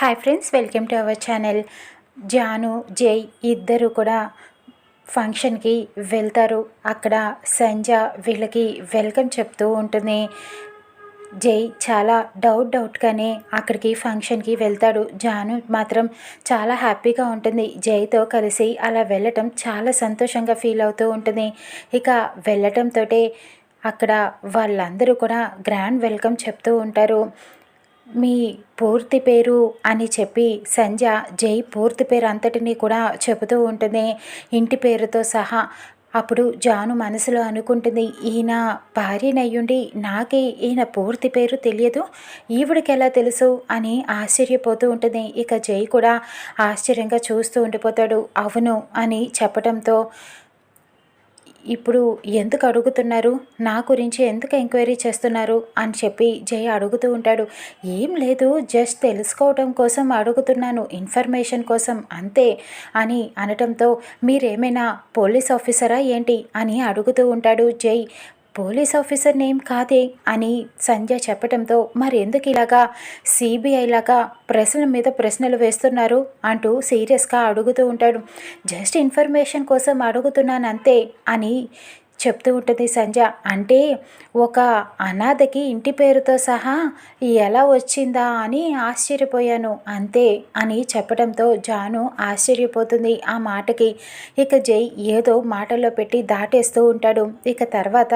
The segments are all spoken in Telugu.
Hi friends welcome to our channel Jaanu Jai ఇద్దరు కూడా ఫంక్షన్కి వెళ్తారు. అక్కడ సంజ వీళ్ళకి వెల్కమ్ చెప్తూ ఉంటుంది. జై చాలా డౌట్ డౌట్గానే అక్కడికి ఫంక్షన్కి వెళ్తాడు. జాను మాత్రం చాలా హ్యాపీగా ఉంటుంది. జైతో కలిసి అలా వెళ్ళటం చాలా సంతోషంగా ఫీల్ అవుతూ ఉంటుంది. ఇక వెళ్ళటంతో అక్కడ వాళ్ళందరూ కూడా గ్రాండ్ వెల్కమ్ చెప్తూ ఉంటారు. మీ పూర్తి పేరు అని చెప్పి సంధ్య జై పూర్తి పేరు అంతటినీ కూడా చెబుతూ ఉంటుంది. ఇంటి పేరుతో సహా అప్పుడు జాను మనసులో అనుకుంటుంది ఈయన భార్యనయ్యుండి నాకే ఈయన పూర్తి పేరు తెలియదు? ఈవిడికి ఎలా తెలుసు? అని ఆశ్చర్యపోతూ ఉంటుంది. ఇక జై కూడా ఆశ్చర్యంగా చూస్తూ ఉండిపోతాడు. అవును అని చెప్పడంతో ఇప్పుడు ఎందుకు అడుగుతున్నారు? నా గురించి ఎందుకు ఎంక్వైరీ చేస్తున్నారు? అని చెప్పి జయ అడుగుతూ ఉంటాడు. ఏం లేదు జస్ట్ తెలుసుకోవడం కోసం అడుగుతున్నాను ఇన్ఫర్మేషన్ కోసం అంతే అని అనటంతో మీరేమైనా పోలీస్ ఆఫీసరా ఏంటి అని అడుగుతూ ఉంటాడు జై. పోలీస్ ఆఫీసర్ నేమ్ కాదే అని సంజయ్ చెప్పడంతో మరి ఎందుకు ఇలాగా సిబిఐ లాగా ప్రశ్నల మీద ప్రశ్నలు వేస్తున్నారు అంటూ సీరియస్గా అడుగుతూ ఉంటాడు. జస్ట్ ఇన్ఫర్మేషన్ కోసం అడుగుతున్నాను అంతే అని చెప్తూ ఉంటుంది సంధ్య అంటే ఒక అనాథకి ఇంటి పేరుతో సహా ఎలా వచ్చిందా అని ఆశ్చర్యపోయాను. అంతే అని చెప్పడంతో జాను ఆశ్చర్యపోతుంది. ఆ మాటకి ఇక జై ఏదో మాటల్లో పెట్టి దాటేస్తూ ఉంటాడు. ఇక తర్వాత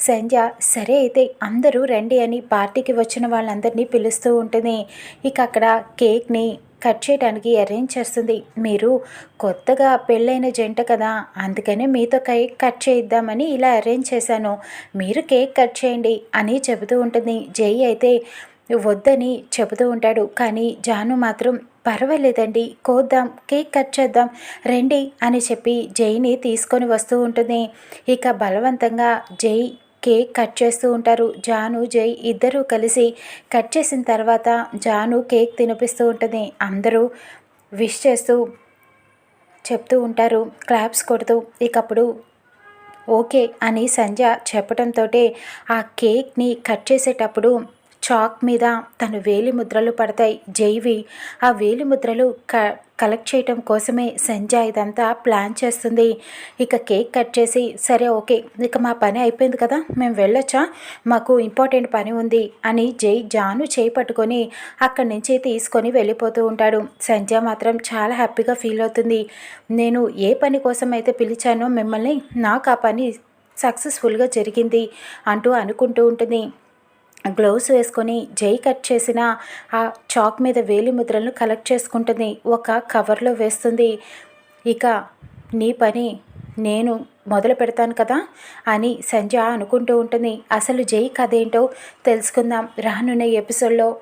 సంధ్య సరే అయితే అందరూ రండి అని పార్టీకి వచ్చిన వాళ్ళందరినీ పిలుస్తూ ఉంటుంది. ఇక అక్కడ కేక్ని కట్ చేయడానికి అరేంజ్ చేస్తుంది. మీరు కొత్తగా పెళ్ళైన జంట కదా అందుకనే మీతో కేక్ కట్ చేయిద్దామని ఇలా అరేంజ్ చేశాను. మీరు కేక్ కట్ చేయండి అని చెబుతూ ఉంటుంది. జై అయితే వద్దని చెబుతూ ఉంటాడు. కానీ జాను మాత్రం పర్వాలేదండి కోద్దాం కేక్ కట్ చేద్దాం రండి అని చెప్పి జైని తీసుకొని వస్తూ ఉంటుంది. ఇక బలవంతంగా జై కేక్ కట్ చేస్తూ ఉంటారు. జాను జై ఇద్దరూ కలిసి కట్ చేసిన తర్వాత జాను కేక్ తినిపిస్తూ ఉంటుంది. అందరూ విష్ చేస్తూ చెప్తూ ఉంటారు. క్లాప్స్ కొడుతూ ఇకప్పుడు ఓకే అని సంజ చెప్పడంతో ఆ కేక్ని కట్ చేసేటప్పుడు చాక్ మీద తను వేలి ముద్రలు పడతాయి. జైవి ఆ వేలి ముద్రలు క కలెక్ట్ చేయటం కోసమే సంజ ఇదంతా ప్లాన్ చేస్తుంది. ఇక కేక్ కట్ చేసి సరే ఓకే ఇక మా పని అయిపోయింది కదా మేము వెళ్ళొచ్చా? మాకు ఇంపార్టెంట్ పని ఉంది అని జై జాను చేయి పట్టుకొని అక్కడి నుంచి తీసుకొని వెళ్ళిపోతూ ఉంటాడు. సంజ మాత్రం చాలా హ్యాపీగా ఫీల్ అవుతుంది. నేను ఏ పని కోసం అయితే పిలిచానో మిమ్మల్ని నాకు ఆ పని సక్సెస్ఫుల్గా జరిగింది అంటూ అనుకుంటూ ఉంటుంది. గ్లౌస్ వేసుకొని జై కట్ చేసిన ఆ చాక్ మీద వేలి ముద్రలను కలెక్ట్ చేసుకుంటుంది. ఒక కవర్లో వేస్తుంది. ఇక నీ పని నేను మొదలు పెడతాను కదా అని సంజ అనుకుంటూ ఉంటుంది. అసలు జై కథ ఏంటో తెలుసుకుందాం. రానున్న ఎపిసోడ్లో